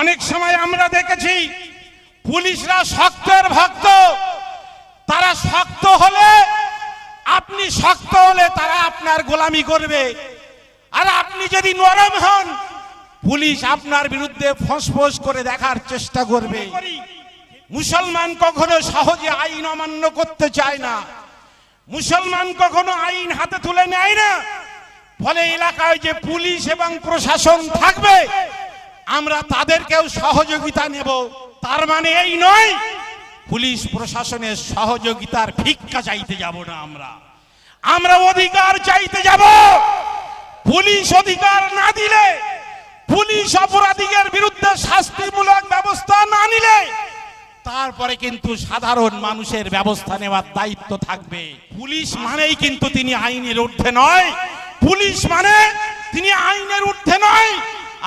অনেক সময় আমরা দেখেছি পুলিশরা শক্তের ভক্ত। তারা শক্ত হলে, আপনি শক্ত হলে তারা আপনার গোলামি করবে। আর আপনি যদি নরম হন, পুলিশ আপনার বিরুদ্ধে ফোঁস করে দেখার চেষ্টা করবে। মুসলমান কখনো সহজে আইন অমান্য করতে চায় না। মুসলমান কখনো আইন হাতে তুলে নেয় না। ফলে এলাকায় যে পুলিশ এবং প্রশাসন থাকবে আমরা তাদেরকেও সহযোগিতা নেব। তার মানে এই নয়, পুলিশ প্রশাসনের সহযোগিতার ভিক্ষা চাইতে যাব না আমরা। আমরা অধিকার চাইতে যাব। পুলিশ অধিকার না দিলে, পুলিশ অপরাধীদের বিরুদ্ধে শাস্তিমূলক ব্যবস্থা না নিলে, তারপরে কিন্তু সাধারণ মানুষের ব্যবস্থা নেওয়ার দায়িত্ব থাকবে। পুলিশ মানেই কিন্তু তিনি আইনের ঊর্ধ্বে নয়। পুলিশ মানে তিনি আইনের ঊর্ধ্বে নয়।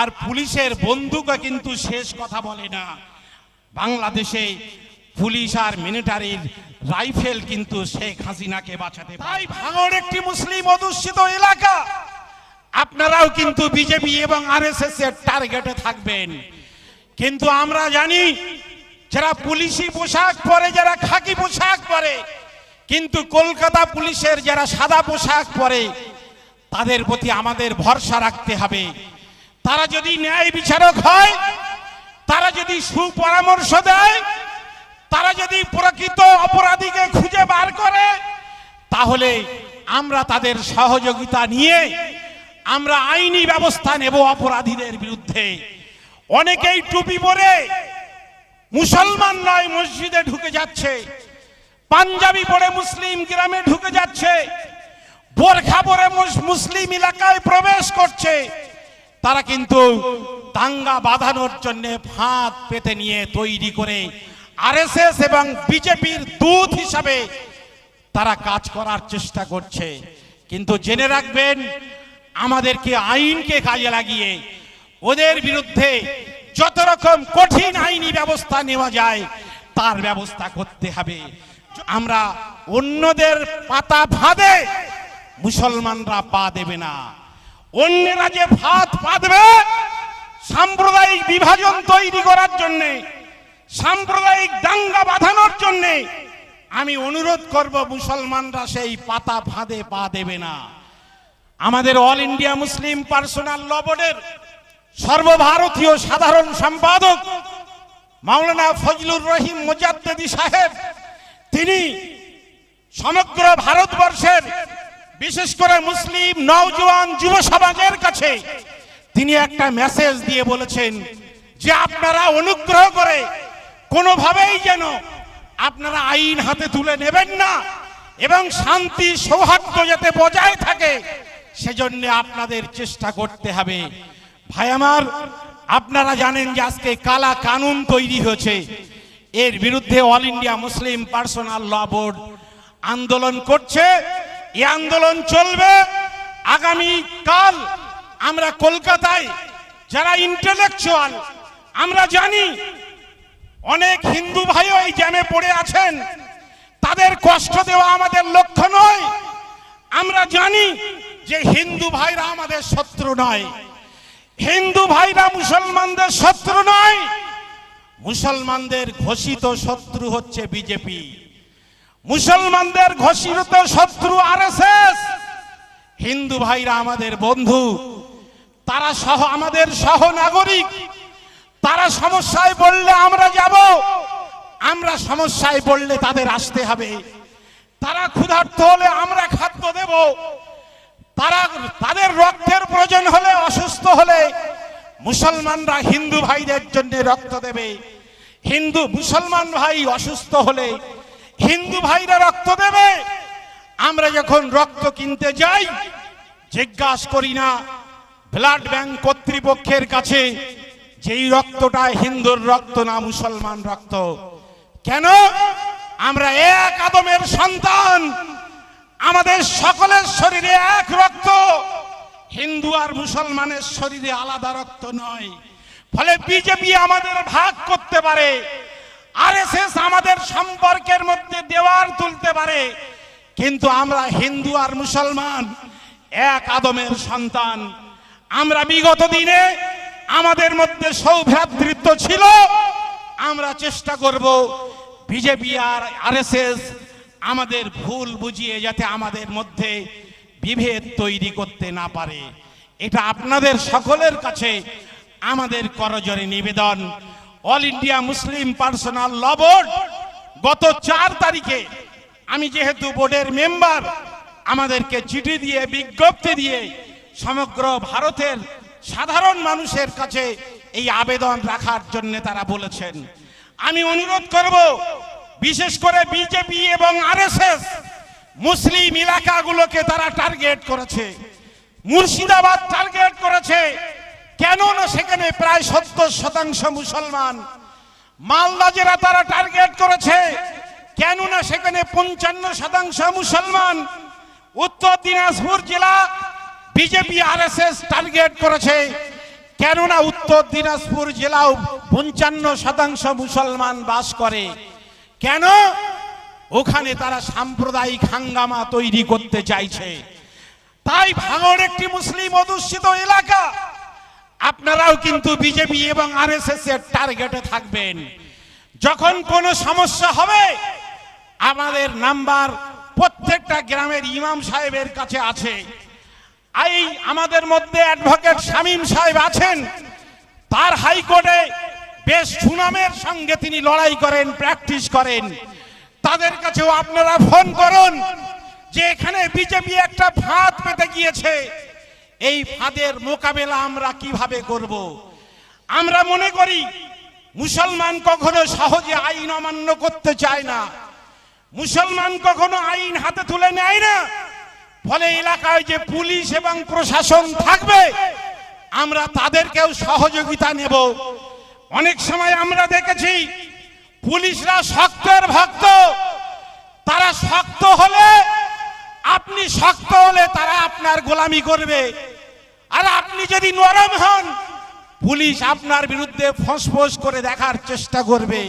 আর পুলিশের বন্দুকও কিন্তু শেষ কথা বলে না। বাংলাদেশে পুলিশ আর মিলিটারির রাইফেল কিন্তু শেখ হাসিনাকে বাঁচাতে। তাই ভাঙড় একটি মুসলিম অধ্যুষিত এলাকা। আপনারাও কিন্তু বিজেপি এবং আরএসএস এর টার্গেটে থাকবেন। কিন্তু আমরা জানি যারা পুলিশি পোশাক পরে যারা খাকি পোশাক পরে কিন্তু কলকাতা পুলিশের যারা সাদা পোশাক পরে তাদের প্রতি আমাদের ভরসা রাখতে হবে। তারা যদি ন্যায় বিচারক হয়, তারা যদি সুপরামর্শ দেয়, তারা যদি প্রকৃত অপরাধীকে খুঁজে বার করে, তাহলে আমরা তাদের সহযোগিতা নিয়ে আমরা আইনি ব্যবস্থা নেব অপরাধীদের বিরুদ্ধে। অনেকেই টুপি পরে মুসলমান নয়, মসজিদে ঢুকে যাচ্ছে। পাঞ্জাবি পরে মুসলিম গ্রামে ঢুকে যাচ্ছে। বোরখা পরে মুস- মুসলিম এলাকায় প্রবেশ করছে। তারা কিন্তু দাঙ্গা বাঁধানোর জন্য ফাঁদ পেতে নিয়ে তৈরি করে আরএসএস এবং বিজেপির দূত হিসাবে তারা কাজ করার চেষ্টা করছে। কিন্তু জেনে রাখবেন, আমাদেরকে আইনকে কাজে লাগিয়ে ওদের বিরুদ্ধে যত রকম কঠিন আইনি ব্যবস্থা নেওয়া যায়, তার ব্যবস্থা করতে হবে। আমরা অন্যদের পাতা ফাঁদে মুসলমানরা পা দেবে না। অন্যরা যে ফাঁদ পাতবে, সাম্প্রদায়িক বিভাজন তৈরি করার জন্যে, সাম্প্রদায়িক দাঙ্গা বাঁধানোর জন্যে, আমি অনুরোধ করব মুসলমানরা সেই পাতা ফাঁদে পা দেবে না। আমাদের All India Muslim Personal Law বোর্ডের সর্বভারতীয় সাধারণ সম্পাদক মাওলানা ফজলুর রহিম মুজাদ্দেদি সাহেব, তিনি সমগ্র ভারতবর্ষের বিশেষ করে মুসলিম নওজোয়ান যুব সমাজের কাছে, তিনি একটা মেসেজ দিয়ে বলেছেন যে আপনারা অনুগ্রহ করে কোনোভাবেই যেন আপনারা আইন হাতে তুলে নেবেন না এবং শান্তি সৌহার্দ্য যাতে বজায় থাকে, সেজন্য আপনাদের চেষ্টা করতে হবে। ভাই আমার, আপনারা জানেন যে আজকে কালা কানুন তৈরি হয়েছে। এর বিরুদ্ধে All India Muslim Personal Law Board আন্দোলন করছে। এই আন্দোলন চলবে। আগামী কাল আমরা কলকাতায় যারা ইন্টেলেকচুয়াল আমরা জানি অনেক হিন্দু ভাইও এই জ্যামে পড়ে আছেন। তাদের কষ্ট দেওয়া আমাদের লক্ষ্য নয়। আমরা জানি যে হিন্দু ভাইরা আমাদের শত্রু নয়। হিন্দু ভাইরা মুসলমানদের শত্রু নয়। মুসলমানদের ঘোষিত শত্রু হচ্ছে বিজেপি। মুসলমানদের ঘোষিত শত্রু আরএসএস। হিন্দু ভাইরা আমাদের বন্ধু, তারা সহ আমাদের সহ নাগরিক, তারা সমস্যায় পড়লে আমরা যাব, আমরা সমস্যায় পড়লে তাদের আসতে হবে। তারা ক্ষুধার্ত হলে আমরা খাদ্য দেব, তারা তাদের রক্তের প্রয়োজন হলে অসুস্থ হলে মুসলমানরা হিন্দু ভাইদের জন্য রক্ত দেবে। হিন্দু মুসলমান ভাই অসুস্থ হলে হিন্দু ভাইরা রক্ত দেবে। আমরা যখন রক্ত কিনতে যাই, জিজ্ঞাসা করি না, ব্লাড ব্যাংক কর্তৃপক্ষের কাছে যেই রক্তটা হিন্দুর রক্ত না মুসলমান রক্ত। কেন? আমরা এক আদমের সন্তান। আমাদের সকলের শরীরে এক রক্ত। হিন্দু আর মুসলমানের শরীরে আলাদা রক্ত নয়। ফলে বিজেপি আমাদের ভাগ করতে পারে। আরএসএস আমাদের সম্পর্কের মধ্যে দেওয়ার তুলতে পারে। কিন্তু আমরা হিন্দু আর মুসলমান, এক আদমের সন্তান। আমরা বিগত দিনে আমাদের মধ্যে সৌভ্রাতৃত্ব ছিল। আমরা চেষ্টা করব বিজেপি আর আরএসএস আমাদের ভুল বুঝিয়ে যাতে আমাদের মধ্যে বিভেদ তৈরি করতে না পারে। এটা আপনাদের সকলের কাছে আমাদের করজরে নিবেদন। All India Muslim Personal Law Board গত চার তারিখে আমি যেহেতু বোর্ডের মেম্বার, আমাদেরকে চিঠি দিয়ে, বিজ্ঞপ্তি দিয়ে সমগ্র ভারতের সাধারণ মানুষের কাছে এই আবেদন রাখার জন্য তারা বলেছেন। আমি অনুরোধ করব, বিশেষ করে বিজেপি এবং আরএসএস মুসলিম এলাকাগুলোকে তারা টার্গেট করেছে। মুর্শিদাবাদ টার্গেট করেছে। কেন না সেখানে প্রায় সত্তর শতাংশ মুসলমান। মালদা জেলা তারা টার্গেট করেছে। কেননা সেখানে পঞ্চান্ন শতাংশ মুসলমান। উত্তর দিনাজপুর জেলা বিজেপি আরএসএস টার্গেট করেছে। কেননা উত্তর দিনাজপুর জেলাও পঞ্চান্ন শতাংশ মুসলমান বাস করে। কেন? ওখানে তারা সাম্প্রদায়িক হাঙ্গামা তৈরি করতে চাইছে। তাই ভাঙড় একটি মুসলিম অধ্যুষিত এলাকা। আপনারাও কিন্তু বিজেপি এবং আরএসএস এর টার্গেটে থাকবেন। যখন কোনো সমস্যা হবে, আমাদের নাম্বার প্রত্যেকটা গ্রামের ইমাম সাহেবের কাছে আছে। এই আমাদের মধ্যে অ্যাডভোকেট শামীম সাহেব আছেন। তার হাইকোর্টে বেশ সুনামের সঙ্গে তিনি লড়াই করেন প্র্যাকটিস করেন। তাদের কাছেও আপনারা ফোন করুন যে এখানে বিজেপি একটা ফাঁদ পেতে গিয়েছে। এই ফাঁদের মোকাবেলা আমরা কীভাবে করব? আমরা মনে করি, মুসলমান কখনো সহজে আইন অমান্য করতে চায় না। মুসলমান কখনো আইন হাতে তুলে নেয় না। ফলে এলাকায় যে পুলিশ এবং প্রশাসন থাকবে, আমরা তাদেরকেও সহযোগিতা নেব। অনেক সময় আমরা দেখেছি, পুলিশরা শক্তের ভক্ত। তারা শক্ত হলে আপনি শক্ত হলে তারা আপনার গোলামি করবে। আর আপনি যদি নরম হন, পুলিশ আপনার বিরুদ্ধে ফসফস করে দেখার চেষ্টা করবে।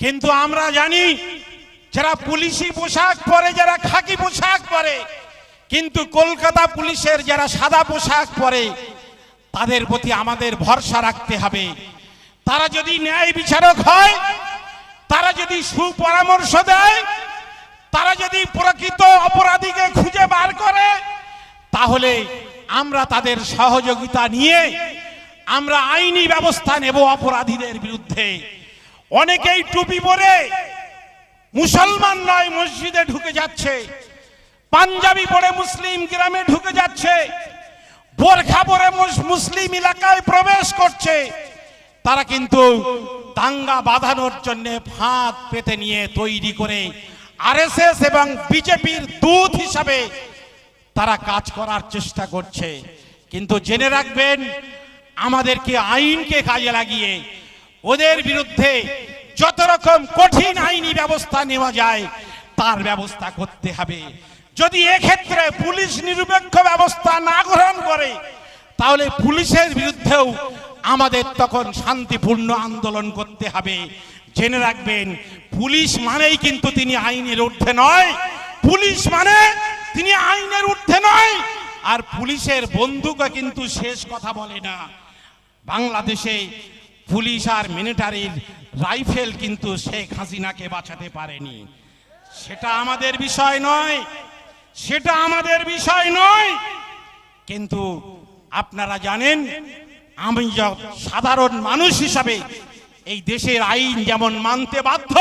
কিন্তু আমরা জানি, যারা পুলিশি পোশাক পরে, যারা খাকি পোশাক পরে, কিন্তু কলকাতা পুলিশের যারা সাদা পোশাক পরে, তাদের প্রতি আমাদের ভরসা রাখতে হবে। তারা যদি ন্যায় বিচারক হয়, তারা যদি সুপরামর্শ দেয় তারা যদি প্রকৃত অপরাধীকে খুঁজে বার করে, তাহলে আমরা তাদের সহযোগিতা নিয়ে আমরা আইনি ব্যবস্থা নেব অপরাধীদের বিরুদ্ধে। অনেকেই টুপি পরে মুসলমান নয়, মসজিদে ঢুকে যাচ্ছে। পাঞ্জাবি পরে মুসলিম গ্রামে ঢুকে যাচ্ছে। বোরখা পরে মুসলিম এলাকায় প্রবেশ করছে। তারা কিন্তু দাঙ্গা বাঁধানোর জন্য ফাঁদ পেতে নিয়ে তৈরি করে আরএসএস এবং বিজেপির দূত হিসাবে তারা কাজ করার চেষ্টা করছে। কিন্তু জেনে রাখবেন, আমাদেরকে আইনকে কাজে লাগিয়ে ওদের বিরুদ্ধে যত রকম কঠিন আইনি ব্যবস্থা নেওয়া যায়, তার ব্যবস্থা করতে হবে। যদি এক্ষেত্রে পুলিশ নিরপেক্ষ ব্যবস্থা না গ্রহণ করে, তাহলে পুলিশের বিরুদ্ধেও আমাদের তখন শান্তিপূর্ণ আন্দোলন করতে হবে। জেনে রাখবেন, পুলিশ মানেই কিন্তু তিনি আইনের ঊর্ধ্বে নয়। পুলিশ মানে তিনি আইনের ঊর্ধ্বে নয়। আর পুলিশের বন্দুকও কিন্তু শেষ কথা বলে না। বাংলাদেশে পুলিশ আর মিলিটারির রাইফেল কিন্তু শেখ হাসিনাকে বাঁচাতে পারেনি। সেটা আমাদের বিষয় নয়। সেটা আমাদের বিষয় নয়। কিন্তু আপনারা জানেন, আমি সাধারণ মানুষ হিসাবে এই দেশের আইন যেমন মানতে বাধ্য,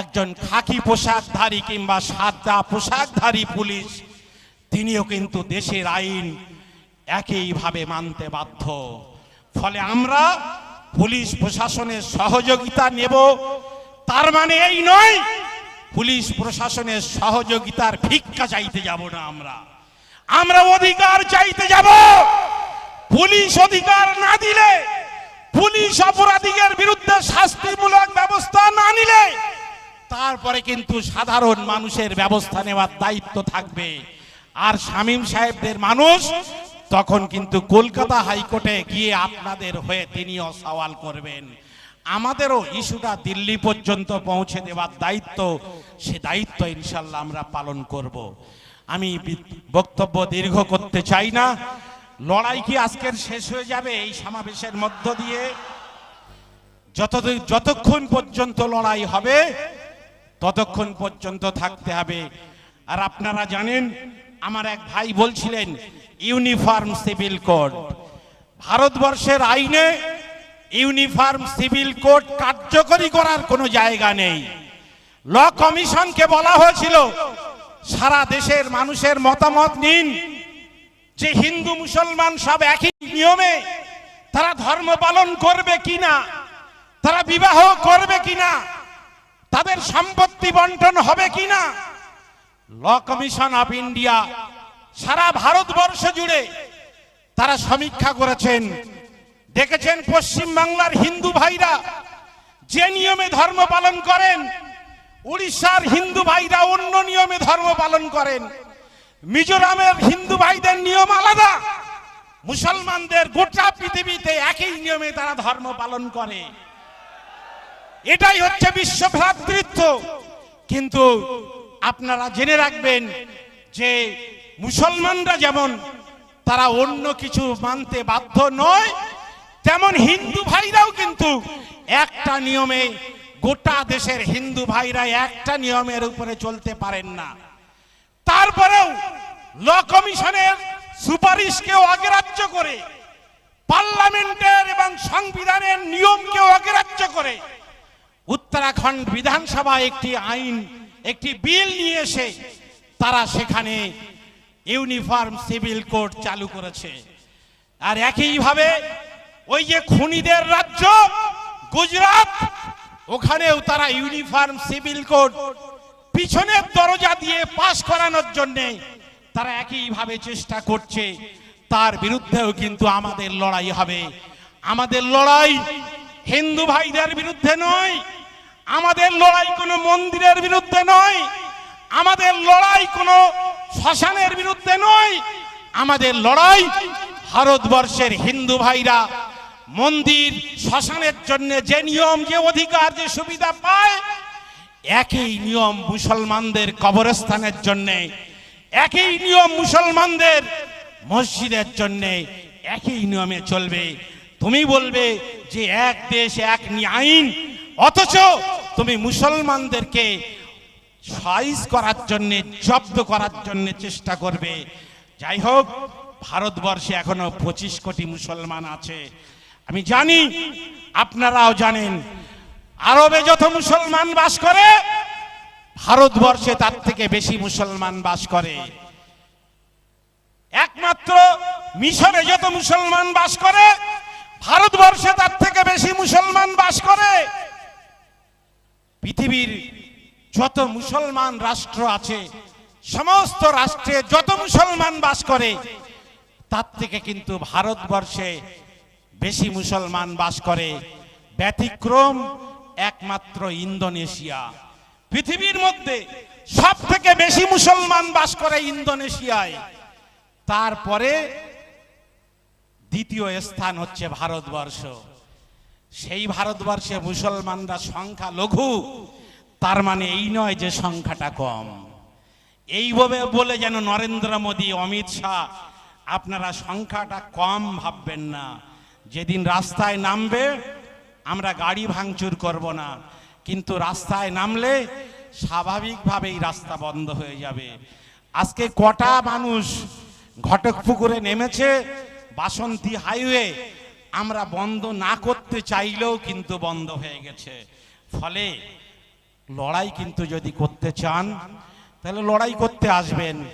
একজন খাকি পোশাকধারী কিংবা সাদা পোশাকধারী পুলিশ, তিনিও কিন্তু দেশের আইন একইভাবে মানতে বাধ্য। ফলে আমরা পুলিশ প্রশাসনের সহযোগিতা নেব, তার মানে এই নয়, পুলিশ প্রশাসনের সহযোগিতার ভিক্ষা চাইতে যাব না আমরা। আমরা অধিকার চাইতে যাব, পুলিশ অধিকার না দিলে পুলিশ অপরাধীদের বিরুদ্ধে শাস্তিমূলক ব্যবস্থা না নিলে তারপরে কিন্তু সাধারণ মানুষের ব্যবস্থা নেওয়ার দায়িত্ব থাকবে। আর শামীম সাহেবদের মানুষ তখন কিন্তু কলকাতা হাইকোর্টে গিয়ে আপনাদের হয়ে তিনিও সওয়াল করবেন। আমাদেরও ইস্যুটা দিল্লি পর্যন্ত পৌঁছে দেওয়ার দায়িত্ব, সে দায়িত্ব ইনশাল্লাহ আমরা পালন করব। আমি বক্তব্য দীর্ঘ করতে চাই না। লড়াই কি আজকের শেষ হয়ে যাবে এই সমাবেশের মধ্য দিয়ে? যতদিন যতক্ষণ পর্যন্ত লড়াই হবে, ততক্ষণ পর্যন্ত থাকতে হবে। আর আপনারা জানেন, আমার এক ভাই বলছিলেন, ইউনিফর্ম সিভিল কোড। ভারতবর্ষের আইনে ইউনিফর্ম সিভিল কোড কার্যকরী করার কোনো জায়গা নেই। ল কমিশনকে বলা হয়েছিল, সারা দেশের মানুষের মতামত নিন যে হিন্দু মুসলমান সব একই নিয়মে তারা ধর্ম পালন করবে কিনা, তারা বিবাহ করবে কিনা, তাদের সম্পত্তি বন্টন হবে কিনা? ল কমিশন অফ ইন্ডিয়া সারা ভারতবর্ষ জুড়ে তারা সমীক্ষা করেছেন। দেখেছেন পশ্চিম বাংলার হিন্দু ভাইরা যে নিয়মে ধর্ম পালন করেন, উড়িষ্যার হিন্দু ভাইরা অন্য নিয়মে ধর্ম পালন করেন। মিজোরামের হিন্দু ভাইদের নিয়ম আলাদা। মুসলমানদের গোটা পৃথিবীতে একই নিয়মে তারা ধর্ম পালন করে। এটাই হচ্ছে বিশ্ব ভ্রাতৃত্ব। কিন্তু আপনারা জেনে রাখবেন যে মুসলমানরা যেমন তারা অন্য কিছু মানতে বাধ্য নয়, তেমন হিন্দু ভাইরাও কিন্তু একটা নিয়মে গোটা দেশের হিন্দু ভাইরা একটা নিয়মের উপরে চলতে পারেন না। তারপরেও ল কমিশনের সুপারিশকে অগ্রাহ্য করে, পার্লামেন্টের এবং সংবিধানের নিয়মকে অগ্রাহ্য করে, উত্তরাখণ্ড বিধানসভা একটি আইন, একটি বিল নিয়ে এসে তারা সেখানে ইউনিফর্ম সিভিল কোড চালু করেছে। আর একইভাবে ওই যে খুনিদের রাজ্য, গুজরাট, ওখানেও তারা ইউনিফর্ম সিভিল কোড পিছনের দরজা দিয়ে পাশ করানোর জন্য তারা একইভাবে চেষ্টা করছে। তার বিরুদ্ধেও কিন্তু আমাদের লড়াই হবে। আমাদের লড়াই হিন্দু ভাইদের বিরুদ্ধে নয়, আমাদের লড়াই কোনো মন্দিরের বিরুদ্ধে নয়, আমাদের লড়াই কোনো শ্মশানের বিরুদ্ধে নয়, আমাদের লড়াই ভারতবর্ষের হিন্দু ভাইরা মন্দির, শ্মশানের জন্য যে নিয়ম, যে অধিকার, যে সুবিধা পায় একই নিয়ম মুসলমানদের কবরস্থানের জন্য, একই নিয়ম মুসলমানদের মসজিদের জন্য, একই নিয়মে চলবে। তুমি বলবে যে এক দেশ, এক আইন, অথচ তুমি মুসলমানদেরকে সাইজ করার জন্য, জব্দ করার জন্য চেষ্টা করবে। যাই হোক, ভারতবর্ষে এখনও পঁচিশ কোটি মুসলমান আছে। আমি জানি, আপনারাও জানেন আরবে যত মুসলমান বাস করে, ভারতবর্ষে তার থেকে বেশি মুসলমান বাস করে। একমাত্র মিশরে যত মুসলমান বাস করে, ভারতবর্ষে তার থেকে বেশি মুসলমান বাস করে। পৃথিবীর যত মুসলমান রাষ্ট্র আছে, সমস্ত রাষ্ট্রে যত মুসলমান বাস করে, তার থেকে কিন্তু ভারতবর্ষে বেশি মুসলমান বাস করে। ব্যতিক্রম একমাত্র ইন্দোনেশিয়া। পৃথিবীর মধ্যে সব থেকে বেশি মুসলমান বাস করে ইন্দোনেশিয়ায়। তারপরে দ্বিতীয় স্থান হচ্ছে ভারতবর্ষ। সেই ভারতবর্ষে মুসলমানরা সংখ্যা লঘু তার মানে এই নয় যে সংখ্যাটা কম। এইভাবে বলে যেন নরেন্দ্র মোদী, অমিত শাহ, আপনারা সংখ্যাটা কম ভাববেন না। যেদিন রাস্তায় নামবে আমরা গাড়ি ভাঙচুর করব না। কিন্তু রাস্তায় নামলে স্বাভাবিকভাবেই রাস্তা বন্ধ হয়ে যাবে। আজকে কটা মানুষ ঘটকপুকুরে নেমেছে, বাসন্তী হাইওয়ে আমরা বন্ধ না করতে চাইলেও কিন্তু বন্ধ হয়ে গেছে। ফলে লড়াই কিন্তু যদি করতে চান, তাহলে লড়াই করতে আসবেন।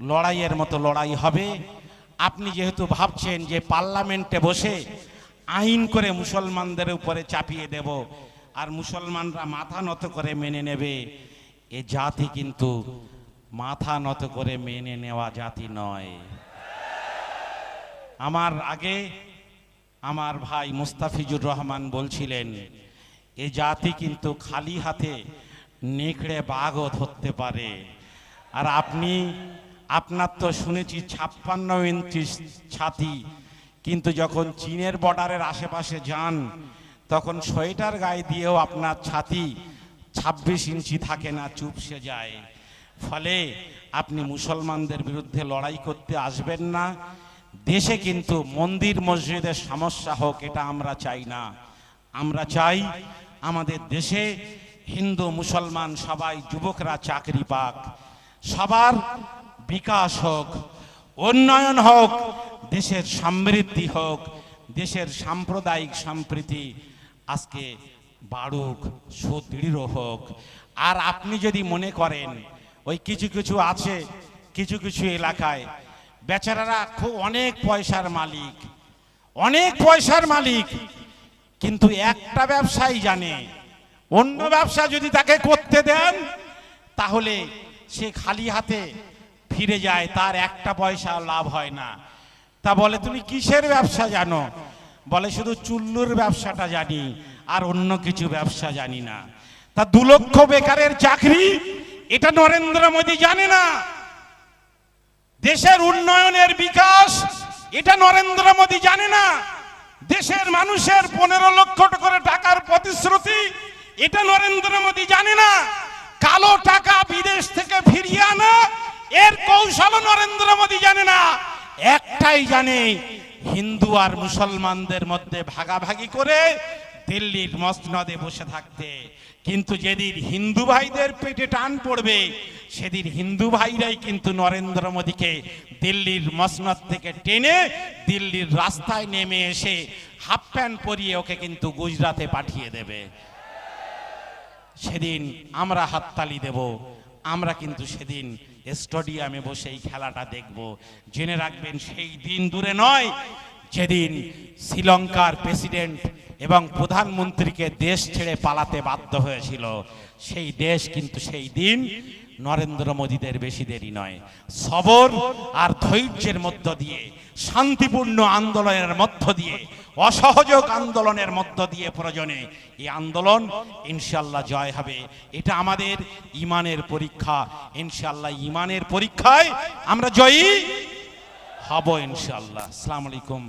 লড়াইয়ের মতো লড়াই হবে। আপনি যেহেতু ভাবছেন যে পার্লামেন্টে বসে আইন করে মুসলমানদের উপরে চাপিয়ে দেব। আর মুসলমানরা মাথা নত করে মেনে নেবে। এ জাতি কিন্তু মাথা নত করে মেনে নেওয়া জাতি নয়। আমার আগে আমার ভাই মুস্তাফিজুর রহমান বলছিলেন, এ জাতি কিন্তু খালি হাতে নেকড়ে বাঘও ধরতে পারে। আর আপনি, আপনার তো শুনেছি ছাপ্পান্ন ইঞ্চি ছাতি কিন্তু যখন চীনের বর্ডারের আশেপাশে যান, তখন সোয়েটার গায়ে দিয়েও আপনার ছাতি ছাব্বিশ ইঞ্চি থাকে না, চুপসে যায়। ফলে আপনি মুসলমানদের বিরুদ্ধে লড়াই করতে আসবেন না। দেশে কিন্তু মন্দির মসজিদের সমস্যা হোক, এটা আমরা চাই না। আমরা চাই আমাদের দেশে হিন্দু, মুসলমান, সবাই, যুবকরা চাকরি পাক। সবার বিকাশ হোক, উন্নয়ন হোক দেশের সমৃদ্ধি হোক, দেশের সাম্প্রদায়িক সম্প্রীতি আজকে বাড়ুক, সুদৃঢ় হোক। আর আপনি যদি মনে করেন, ওই কিছু কিছু আছে, কিছু কিছু এলাকায়, বেচারারা খুব অনেক পয়সার মালিক, অনেক পয়সার মালিক, কিন্তু একটা ব্যবসায়ী জানে, অন্য ব্যবসা যদি তাকে করতে দেন, তাহলে সে খালি হাতে ফিরে যায়, তার একটা পয়সা লাভ হয় না। তা বলে, তুমি কিসের ব্যবসা জানো? বলে, শুধু চুল্লুর ব্যবসাটা জানি, আর অন্য কিছু ব্যবসা জানি না। তা দু লক্ষ বেকারের চাকরি, এটা নরেন্দ্র মোদী জানে না। দেশের উন্নয়নের বিকাশ, এটা নরেন্দ্র মোদী জানে না। দেশের মানুষের পনেরো লক্ষ করে টাকার প্রতিশ্রুতি, এটা নরেন্দ্র মোদী জানে না। কালো টাকা বিদেশ থেকে ফিরিয়ে আনা, এর কৌশল নরেন্দ্র মোদী জানে না। একটাই জানে, হিন্দু আর মুসলমানদের মধ্যে ভাগাভাগি করে দিল্লির মসনদে বসে থাকতে। কিন্তু যেদিন হিন্দু ভাইদের পেটে টান পড়বে, সেদিন হিন্দু ভাইরাই কিন্তু নরেন্দ্র মোদীকে দিল্লির মসনদ থেকে টেনে দিল্লির রাস্তায় নেমে এসে হাফ প্যান্ট পরিয়ে ওকে কিন্তু গুজরাতে পাঠিয়ে দেবে। সেদিন আমরা হাততালি দেব, আমরা কিন্তু সেদিন স্টেডিয়ামে বসে এই খেলাটা দেখব। জেনে রাখবেন, সেই দিন দূরে নয়, যেদিন শ্রীলঙ্কার প্রেসিডেন্ট এবং প্রধানমন্ত্রীকে দেশ ছেড়ে পালাতে বাধ্য হয়েছিল। সেই দেশ কিন্তু সেই দিন নরেন্দ্র মোদীদের বেশি দেরি নয়। সবর আর ধৈর্যের মধ্য দিয়ে, শান্তিপূর্ণ আন্দোলনের মধ্য দিয়ে অসহযোগ আন্দোলনের মধ্য দিয়ে প্রয়োজনে এই আন্দোলন ইনশাল্লাহ জয় হবে। এটা আমাদের ইমানের পরীক্ষা। ইনশাল্লাহ ইমানের পরীক্ষায় আমরা জয়ী হব ইনশাল্লাহ আসসালামু আলাইকুম।